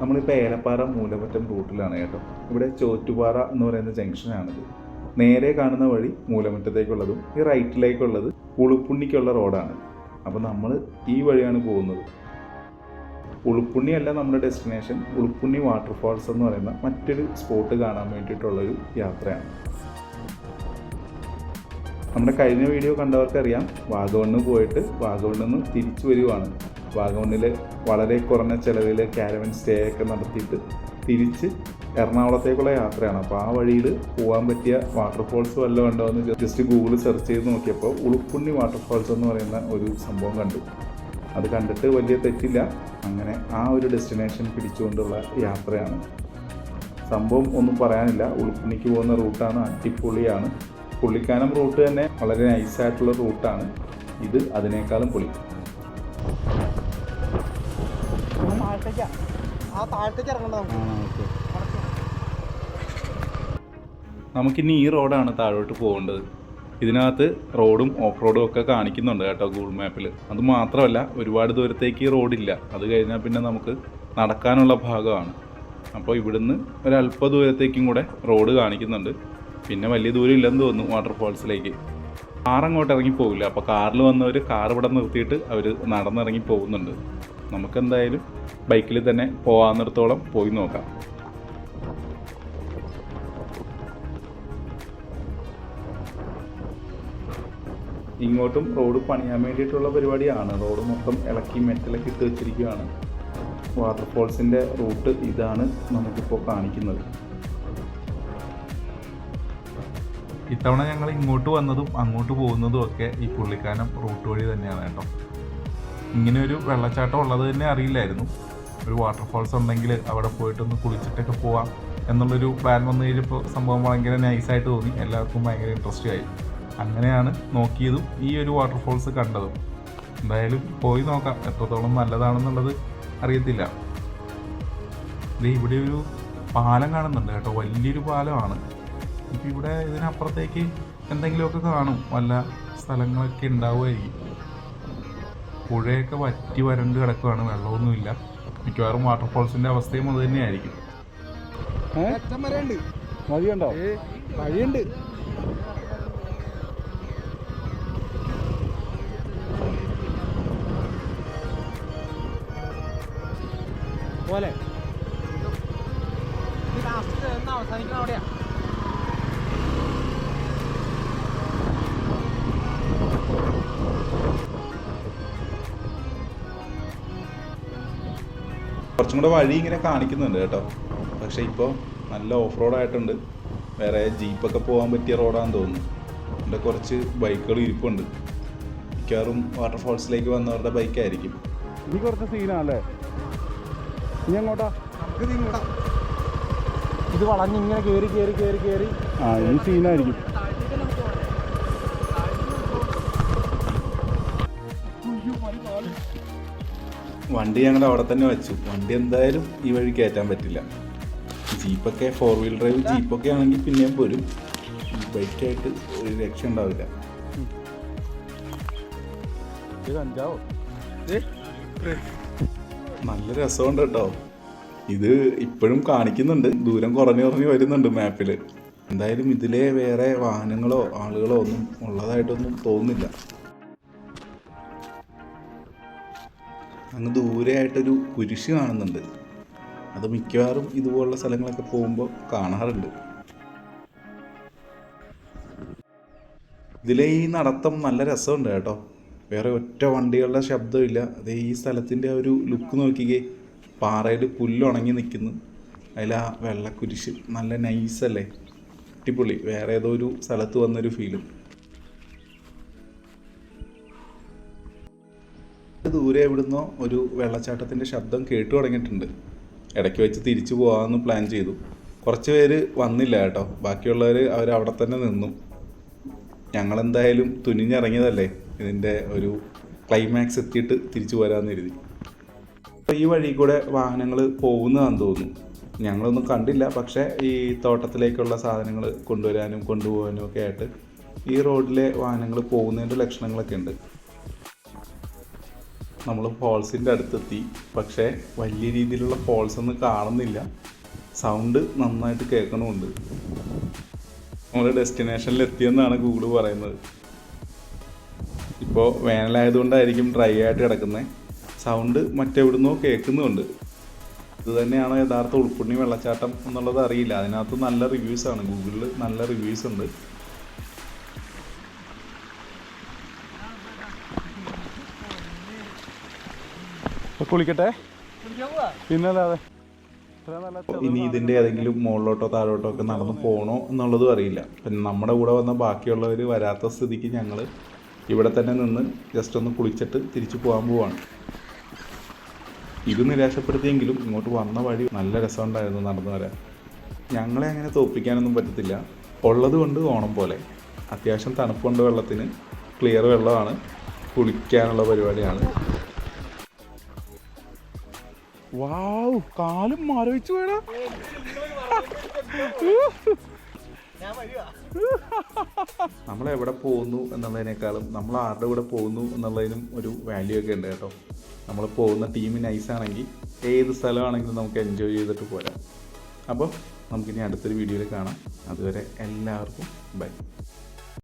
നമ്മളിപ്പോൾ ഏലപ്പാറ മൂലമറ്റം റൂട്ടിലാണ് കേട്ടോ. ഇവിടെ ചോറ്റുപാറ എന്ന് പറയുന്ന ജംഗ്ഷനാണിത്. നേരെ കാണുന്ന വഴി മൂലമറ്റത്തേക്കുള്ളതും ഈ റൈറ്റിലേക്കുള്ളത് ഉളുപ്പുണ്ണിക്കുള്ള റോഡാണ്. അപ്പോൾ നമ്മൾ ഈ വഴിയാണ് പോകുന്നത്. ഉളുപ്പുണ്ണി അല്ല നമ്മുടെ ഡെസ്റ്റിനേഷൻ ഉളുപ്പുണ്ണി വാട്ടർഫാൾസ് എന്ന് പറയുന്ന മറ്റൊരു സ്പോട്ട് കാണാൻ വേണ്ടിയിട്ടുള്ളൊരു യാത്രയാണ്. നമ്മുടെ കഴിഞ്ഞ വീഡിയോ കണ്ടവർക്കറിയാം വാഗമണ്ണ് പോയിട്ട് വാഗമണ്ണിൽ നിന്ന് തിരിച്ചു വരുവാണ്. വാഗമണ്ണിൽ വളരെ കുറഞ്ഞ ചിലവിൽ കാരവൻ സ്റ്റേ ഒക്കെ നടത്തിയിട്ട് തിരിച്ച് എറണാകുളത്തേക്കുള്ള യാത്രയാണ്. അപ്പോൾ ആ വഴിയിൽ പോകാൻ പറ്റിയ വാട്ടർഫോൾസ് വല്ലതും ഉണ്ടോ എന്ന് ജസ്റ്റ് ഗൂഗിൾ സെർച്ച് ചെയ്ത് നോക്കിയപ്പോൾ ഉളുപ്പുണ്ണി വാട്ടർഫോൾസ് എന്ന് പറയുന്ന ഒരു സംഭവം കണ്ടു. അത് കണ്ടിട്ട് വലിയ തെറ്റില്ല. അങ്ങനെ ആ ഒരു ഡെസ്റ്റിനേഷൻ പിടിച്ചുകൊണ്ടുള്ള യാത്രയാണ്. സംഭവം ഒന്നും പറയാനില്ല. ഉളുപ്പുണ്ണിക്ക് പോകുന്ന റൂട്ടാണ് അടിപൊളിയാണ് പുള്ളിക്കാനം റൂട്ട് തന്നെ വളരെ നൈസായിട്ടുള്ള റൂട്ടാണ് ഇത് അതിനേക്കാളും പൊളി താഴത്തേക്കാ ആ താഴത്തേക്ക് ഇറങ്ങണ്ട നമുക്ക്. നമുക്കിനി ഈ റോഡാണ് താഴോട്ട് പോകേണ്ടത്. ഇതിനകത്ത് റോഡും ഓഫ് റോഡും ഒക്കെ കാണിക്കുന്നുണ്ട് കേട്ടോ ഗൂഗിൾ മാപ്പിൽ അത് മാത്രമല്ല ഒരുപാട് ദൂരത്തേക്ക് റോഡില്ല. അത് കഴിഞ്ഞാൽ പിന്നെ നമുക്ക് നടക്കാനുള്ള ഭാഗമാണ്. അപ്പോൾ ഇവിടുന്ന് ഒരല്പ ദൂരത്തേക്കും കൂടെ റോഡ് കാണിക്കുന്നുണ്ട്. പിന്നെ വലിയ ദൂരം ഇല്ലെന്ന് തോന്നുന്നു വാട്ടർഫോൾസിലേക്ക്. കാർ അങ്ങോട്ട് ഇറങ്ങി പോകില്ല. അപ്പോൾ കാറിൽ വന്നവർ കാർ ഇവിടെ നിർത്തിയിട്ട് അവർ നടന്നിറങ്ങി പോകുന്നുണ്ട്. നമുക്കെന്തായാലും ബൈക്കിൽ തന്നെ പോകാന്നിടത്തോളം പോയി നോക്കാം. ഇങ്ങോട്ടും റോഡ് പണിയാൻ വേണ്ടിയിട്ടുള്ള പരിപാടിയാണ്. റോഡ് മൊത്തം ഇളക്കി മെറ്റലൊക്കെ ഇട്ട് വെച്ചിരിക്കുകയാണ്. വാട്ടർഫോൾസിന്റെ റൂട്ട് ഇതാണ് നമുക്കിപ്പോൾ കാണിക്കുന്നത്. ഇത്തവണ ഞങ്ങൾ ഇങ്ങോട്ട് വന്നതും അങ്ങോട്ട് പോകുന്നതും ഒക്കെ ഈ പുള്ളിക്കാനം റൂട്ട് വഴി തന്നെയാണ് കേട്ടോ. ഇങ്ങനെ ഒരു വെള്ളച്ചാട്ടം ഉള്ളത് തന്നെ അറിയില്ലായിരുന്നു. ഒരു വാട്ടർഫോൾസ് ഉണ്ടെങ്കിൽ അവിടെ പോയിട്ടൊന്ന് കുളിച്ചിട്ടൊക്കെ പോവാം എന്നുള്ളൊരു പ്ലാൻ വന്നു കഴിഞ്ഞപ്പോൾ സംഭവം ഭയങ്കര നൈസായിട്ട് തോന്നി. എല്ലാവർക്കും ഭയങ്കര ഇൻട്രസ്റ്റ് ആയി. അങ്ങനെയാണ് നോക്കിയതും ഈ ഒരു വാട്ടർഫോൾസ് കണ്ടതും. എന്തായാലും പോയി നോക്കാം എത്രത്തോളം നല്ലതാണെന്നുള്ളത് അറിയത്തില്ല. ഇവിടെ ഒരു പാലം കാണുന്നുണ്ട് കേട്ടോ. വലിയൊരു പാലമാണ്. ഇപ്പം ഇവിടെ ഇതിനപ്പുറത്തേക്ക് എന്തെങ്കിലുമൊക്കെ കാണും. വല്ല സ്ഥലങ്ങളൊക്കെ ഉണ്ടാവുമായിരിക്കും. പുഴയൊക്കെ വറ്റി വരണ്ട് കിടക്കുകയാണ് വെള്ളമൊന്നുമില്ല. മിക്കവാറും വാട്ടർഫോൾസിന്റെ അവസ്ഥയും അത് തന്നെയായിരിക്കും. ഏ? വഴിയുണ്ട്? പോലെ. അവസാനിക്കണം അവിടെയാ. കുറച്ചും കൂടെ വഴി ഇങ്ങനെ കാണിക്കുന്നുണ്ട് കേട്ടോ. പക്ഷേ ഇപ്പോൾ നല്ല ഓഫ് റോഡ് ആയിട്ടുണ്ട് വേറെ ജീപ്പൊക്കെ പോകാൻ പറ്റിയ റോഡാണെന്ന് തോന്നുന്നു. ഇവിടെ കുറച്ച് ബൈക്കുകൾ ഇരിപ്പുണ്ട്. മിക്കവാറും വാട്ടർഫോൾസിലേക്ക് വന്നവരുടെ ബൈക്കായിരിക്കും. ഇനി കുറച്ച് സീനാണല്ലേ? ഇനി അങ്ങോട്ടാ ഇത് വളഞ്ഞിങ്ങനെ കയറി കയറി കയറി കയറി ആ ഇനി സീനായിരിക്കും. വണ്ടി ഞങ്ങൾ അവിടെ തന്നെ വെച്ചു. വണ്ടി എന്തായാലും ഈ വഴി കയറ്റാൻ പറ്റില്ല. ജീപ്പൊക്കെ ഫോർ വീൽ ഡ്രൈവ് ജീപ്പൊക്കെ ആണെങ്കിൽ പിന്നെയും പോരും ബൈക്കായിട്ട് ഒരു രക്ഷ ഉണ്ടാവില്ല. നല്ല രസമുണ്ട് കേട്ടോ. ഇത് ഇപ്പോഴും കാണിക്കുന്നുണ്ട്. ദൂരം കുറഞ്ഞു കുറഞ്ഞു വരുന്നുണ്ട് മാപ്പിൽ എന്തായാലും ഇതിലെ വേറെ വാഹനങ്ങളോ ആളുകളോ ഒന്നും ഉള്ളതായിട്ടൊന്നും തോന്നുന്നില്ല. അങ്ങ് ദൂരെയായിട്ടൊരു കുരിശ് കാണുന്നുണ്ട്. അത് മിക്കവാറും ഇതുപോലുള്ള സ്ഥലങ്ങളൊക്കെ പോകുമ്പോൾ കാണാറുണ്ട്. ഇതിലെ ഈ നടത്തം നല്ല രസമുണ്ട് കേട്ടോ. വേറെ ഒറ്റ വണ്ടികളുടെ ശബ്ദമില്ല. അതേ ഈ സ്ഥലത്തിന്റെ ഒരു ലുക്ക് നോക്കിക്കേ. പാറയിൽ പുല്ലുണങ്ങി നിൽക്കുന്നു അതിൽ ആ വെള്ളക്കുരിശ്. നല്ല നൈസല്ലേ അടിപൊളി. വേറെ ഏതോ ഒരു സ്ഥലത്ത് വന്നൊരു ഫീൽ ദൂരെ എവിടുന്നോ ഒരു വെള്ളച്ചാട്ടത്തിന്റെ ശബ്ദം കേട്ടു തുടങ്ങിയിട്ടുണ്ട്. ഇടയ്ക്ക് വെച്ച് തിരിച്ചു പോകാമെന്ന് പ്ലാൻ ചെയ്തു. കുറച്ച് പേര് വന്നില്ല കേട്ടോ. ബാക്കിയുള്ളവർ അവർ അവിടെ തന്നെ നിന്നു. ഞങ്ങളെന്തായാലും തുനിഞ്ഞിറങ്ങിയതല്ലേ? ഇതിന്റെ ഒരു ക്ലൈമാക്സ് എത്തിയിട്ട് തിരിച്ചു പോരാമെന്ന് കരുതി. അപ്പോൾ ഈ വഴി കൂടെ വാഹനങ്ങൾ പോകുന്നതാണെന്ന് തോന്നുന്നു. ഞങ്ങളൊന്നും കണ്ടില്ല. പക്ഷേ ഈ തോട്ടത്തിലേക്കുള്ള സാധനങ്ങൾ കൊണ്ടുവരാനും കൊണ്ടുപോകാനും ഒക്കെ ആയിട്ട് ഈ റോഡിലെ വാഹനങ്ങൾ പോകുന്നതിന്റെ ലക്ഷണങ്ങളൊക്കെ ഉണ്ട്. നമ്മൾ ഫോൾസിന്റെ അടുത്തെത്തി. പക്ഷേ വലിയ രീതിയിലുള്ള ഫോൾസ് ഒന്നും കാണുന്നില്ല. സൗണ്ട് നന്നായിട്ട് കേൾക്കണമുണ്ട്. നമ്മൾ ഡെസ്റ്റിനേഷനിൽ എത്തിയെന്നാണ് ഗൂഗിൾ പറയുന്നത്. ഇപ്പോൾ വേനലായതുകൊണ്ടായിരിക്കും ഡ്രൈ ആയിട്ട് കിടക്കുന്നത് സൗണ്ട് മറ്റെവിടുന്നോ കേൾക്കുന്നുമുണ്ട്. ഇത് തന്നെയാണ് യഥാർത്ഥ ഉൾപ്പുണ്ണി വെള്ളച്ചാട്ടം എന്നുള്ളത് അറിയില്ല. അതിനകത്ത് നല്ല റിവ്യൂസാണ് ഗൂഗിളിൽ നല്ല റിവ്യൂസ് ഉണ്ട്. കുളിക്കട്ടെ? പിന്നല്ലാതെ ഇനി ഇതിന്റെ ഏതെങ്കിലും മുകളിലോട്ടോ താഴോട്ടോ ഒക്കെ നടന്നു പോണോ എന്നുള്ളതും അറിയില്ല. പിന്നെ നമ്മുടെ കൂടെ വന്ന ബാക്കിയുള്ളവർ വരാത്ത സ്ഥിതിക്ക് ഞങ്ങൾ ഇവിടെ തന്നെ നിന്ന് ജസ്റ്റ് ഒന്ന് കുളിച്ചിട്ട് തിരിച്ചു പോകാൻ പോവാണ്. ഇത് നിരാശപ്പെടുത്തിയെങ്കിലും ഇങ്ങോട്ട് വന്ന വഴി നല്ല രസമുണ്ടായിരുന്നു നടന്നു വരാൻ. ഞങ്ങളെ അങ്ങനെ തോപ്പിക്കാനൊന്നും പറ്റത്തില്ല. ഉള്ളത് കൊണ്ട് ഓണം പോലെ. അത്യാവശ്യം തണുപ്പുണ്ട് വെള്ളത്തിന്. ക്ലിയർ വെള്ളമാണ്. കുളിക്കാനുള്ള പരിപാടിയാണ്. വാവ് കാലും മരവിച്ചു വേണ. നമ്മൾ എവിടെ പോകുന്നു എന്നുള്ളതിനേക്കാളും നമ്മൾ ആരുടെ കൂടെ പോകുന്നു എന്നുള്ളതിനും ഒരു വാല്യൂ ഒക്കെ ഉണ്ട് കേട്ടോ. നമ്മൾ പോകുന്ന ടീം നൈസാണെങ്കിൽ ഏത് സ്ഥലമാണെങ്കിലും നമുക്ക് എൻജോയ് ചെയ്തിട്ട് പോരാം. അപ്പോൾ നമുക്കിനി അടുത്തൊരു വീഡിയോയിൽ കാണാം. അതുവരെ എല്ലാവർക്കും ബൈ